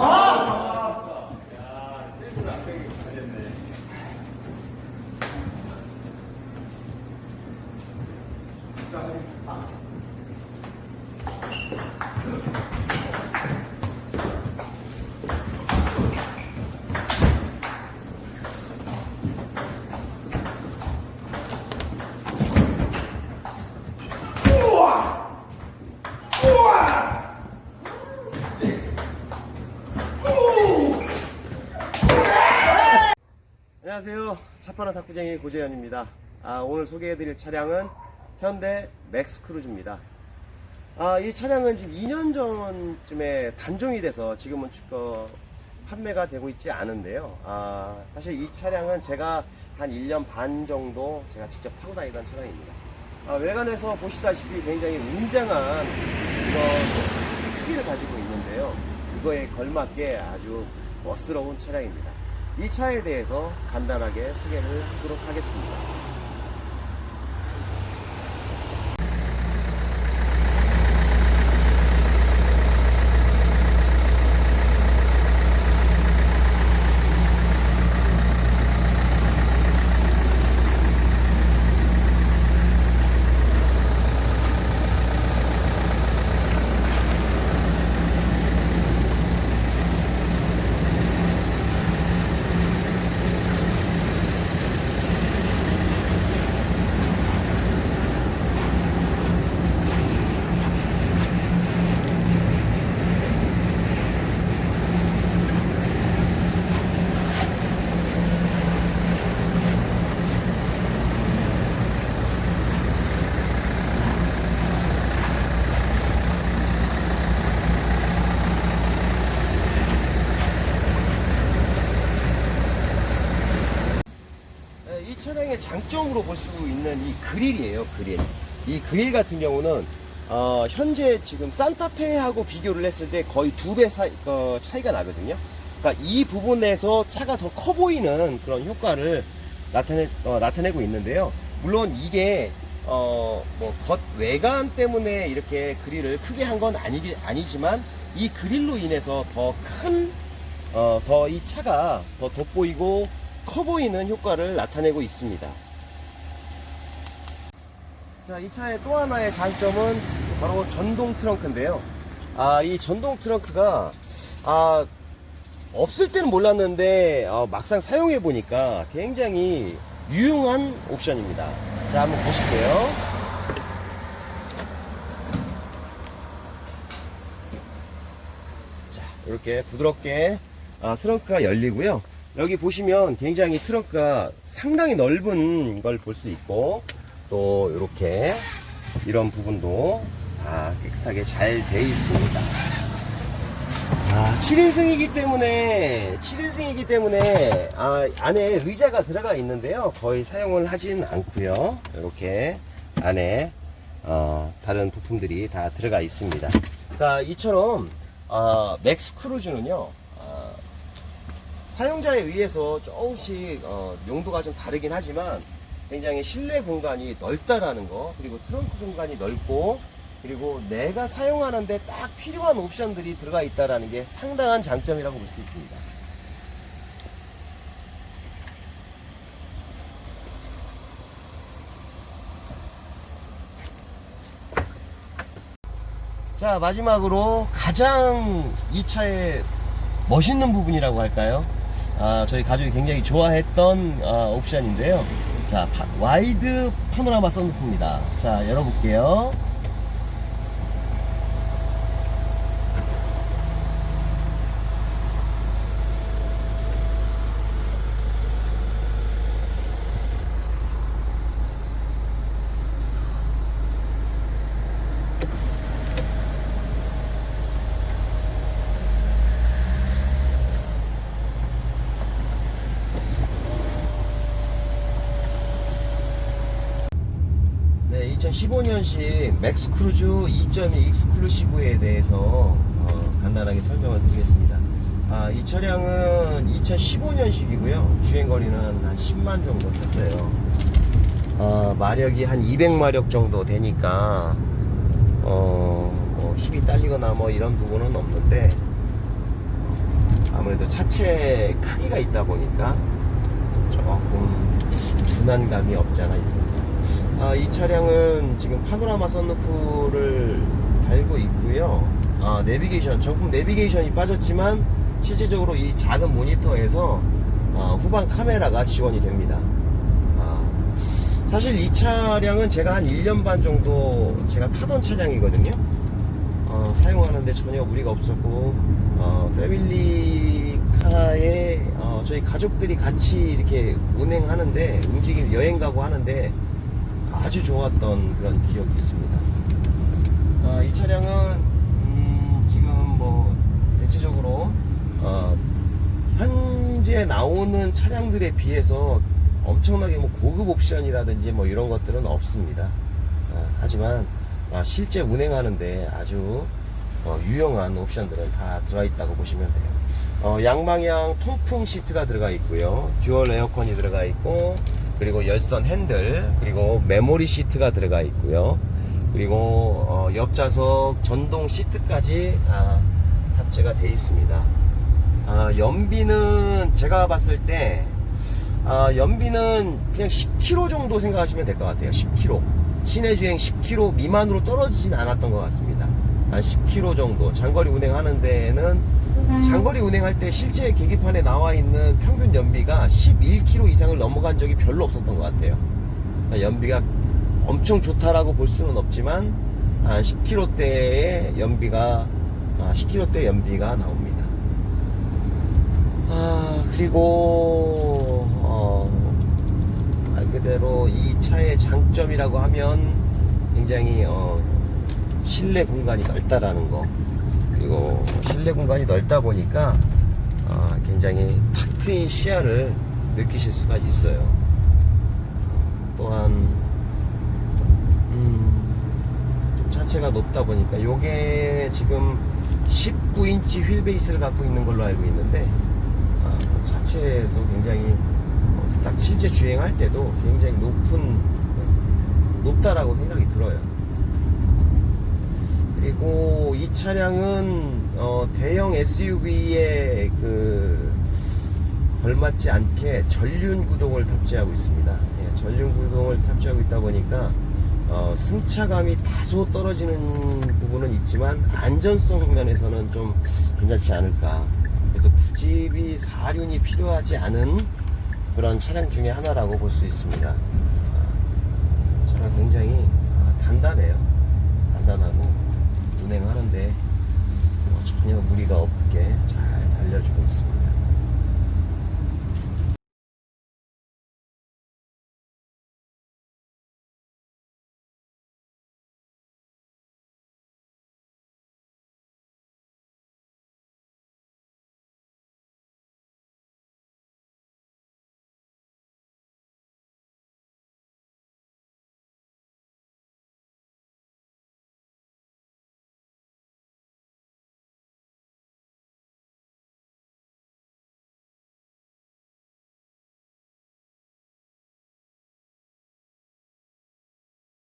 와! 안녕하세요. 차파나 탁구쟁이 고재현입니다. 아, 오늘 소개해드릴 차량은 현대 맥스 크루즈입니다. 아, 이 차량은 지금 2년 전쯤에 단종이 돼서 지금은 주- 어, 판매가 되고 있지 않은데요. 아, 사실 이 차량은 제가 한 1년 반 정도 제가 직접 타고 다니던 차량입니다. 아, 외관에서 보시다시피 굉장히 웅장한 이런 크기를 가지고 있는데요. 그거에 걸맞게 아주 멋스러운 차량입니다. 이 차에 대해서 간단하게 소개를 하도록 하겠습니다. 차량의 장점으로 볼 수 있는 이 그릴이에요, 그릴. 이 그릴 같은 경우는 어, 현재 지금 산타페하고 비교를 했을 때 거의 두 배 어, 차이가 나거든요. 그러니까 이 부분에서 차가 더 커 보이는 그런 효과를 나타내, 어, 나타내고 있는데요. 물론 이게 어, 뭐, 겉 외관 때문에 이렇게 그릴을 크게 한 건 아니기, 아니지만 이 그릴로 인해서 더 큰, 어, 더 이 차가 더 돋보이고 커 보이는 효과를 나타내고 있습니다. 자, 이 차의 또 하나의 장점은 바로 전동 트렁크인데요. 아, 이 전동 트렁크가, 아, 없을 때는 몰랐는데, 어, 막상 사용해 보니까 굉장히 유용한 옵션입니다. 자, 한번 보실게요. 자, 이렇게 부드럽게 아, 트렁크가 열리고요. 여기 보시면 굉장히 트렁크가 상당히 넓은 걸 볼 수 있고 또 이렇게 이런 부분도 다 깨끗하게 잘 돼 있습니다. 아, 7인승이기 때문에 7인승이기 때문에 아, 안에 의자가 들어가 있는데요. 거의 사용을 하진 않고요. 이렇게 안에 어, 다른 부품들이 다 들어가 있습니다. 그러니까 이처럼 어, 맥스 크루즈는요. 어, 사용자에 의해서 조금씩 어, 용도가 좀 다르긴 하지만 굉장히 실내 공간이 넓다라는 거 그리고 트렁크 공간이 넓고 그리고 내가 사용하는데 딱 필요한 옵션들이 들어가 있다라는 게 상당한 장점이라고 볼 수 있습니다. 자 마지막으로 가장 이 차의 멋있는 부분이라고 할까요? 아, 저희 가족이 굉장히 좋아했던 아, 옵션인데요. 자 파- 와이드 파노라마 썬루프입니다. 자 열어볼게요. 2015년식 맥스 크루즈 2.2 익스클루시브에 대해서 어, 간단하게 설명을 드리겠습니다. 아, 이 차량은 2015년식이고요. 주행 거리는 한 10만 정도 됐어요. 어, 마력이 한 200마력 정도 되니까 어, 뭐 힘이 딸리거나 뭐 이런 부분은 없는데 아무래도 차체 크기가 있다 보니까 조금 둔한 감이 없지 않아 있습니다. 아, 이 차량은 지금 파노라마 썬루프를 달고 있고요. 아, 내비게이션, 정품 내비게이션이 빠졌지만 실제적으로 이 작은 모니터에서 아, 후방 카메라가 지원이 됩니다. 아, 사실 이 차량은 제가 한 1년 반 정도 제가 타던 차량이거든요. 어, 사용하는데 전혀 무리가 없었고 어, 패밀리카에 어, 저희 가족들이 같이 이렇게 운행하는데 움직임 여행 가고 하는데 아주 좋았던 그런 기억이 있습니다. 아, 이 차량은 음, 지금 뭐 대체적으로 어, 현재 나오는 차량들에 비해서 엄청나게 뭐 고급 옵션이라든지 뭐 이런 것들은 없습니다. 아, 하지만 아, 실제 운행하는데 아주 어, 유용한 옵션들은 다 들어있다고 보시면 돼요. 어, 양방향 통풍 시트가 들어가 있고요. 듀얼 에어컨이 들어가 있고 그리고 열선 핸들 그리고 메모리 시트가 들어가 있고요. 그리고 어, 옆좌석 전동 시트까지 다 탑재가 돼 있습니다. 아, 연비는 제가 봤을 때 아, 연비는 그냥 10km 정도 생각하시면 될 것 같아요. 10km. 시내 주행 10km 미만으로 떨어지진 않았던 것 같습니다. 한 10km 정도. 장거리 운행하는 데는 장거리 운행할 때 실제 계기판에 나와 있는 평균 연비가 11km 이상을 넘어간 적이 별로 없었던 것 같아요. 그러니까 연비가 엄청 좋다라고 볼 수는 없지만 한 10km대의 연비가 아, 10km대 연비가 나옵니다. 아 그리고 어, 말 그대로 이 차의 장점이라고 하면 굉장히 어, 실내 공간이 넓다라는 거 그리고 실내 공간이 넓다 보니까 어, 굉장히 탁 트인 시야를 느끼실 수가 있어요. 또한 음, 좀 자체가 높다 보니까 요게 지금 19인치 휠 베이스를 갖고 있는 걸로 알고 있는데 아, 자체에서 굉장히 어, 딱 실제 주행할 때도 굉장히 높은 그, 높다라고 생각이 들어요. 그리고 이 차량은 어, 대형 SUV에 그 걸맞지 않게 전륜 구동을 탑재하고 있습니다. 예, 전륜 구동을 탑재하고 있다 보니까 어, 승차감이 다소 떨어지는 부분은 있지만 안전성 면에서는 좀 괜찮지 않을까. 그래서 굳이 사륜이 필요하지 않은 그런 차량 중에 하나라고 볼 수 있습니다. 아, 차량 굉장히 아, 단단해요. 단단하고 운행하는데 어, 전혀 무리가 없게 잘 달려주고 있습니다.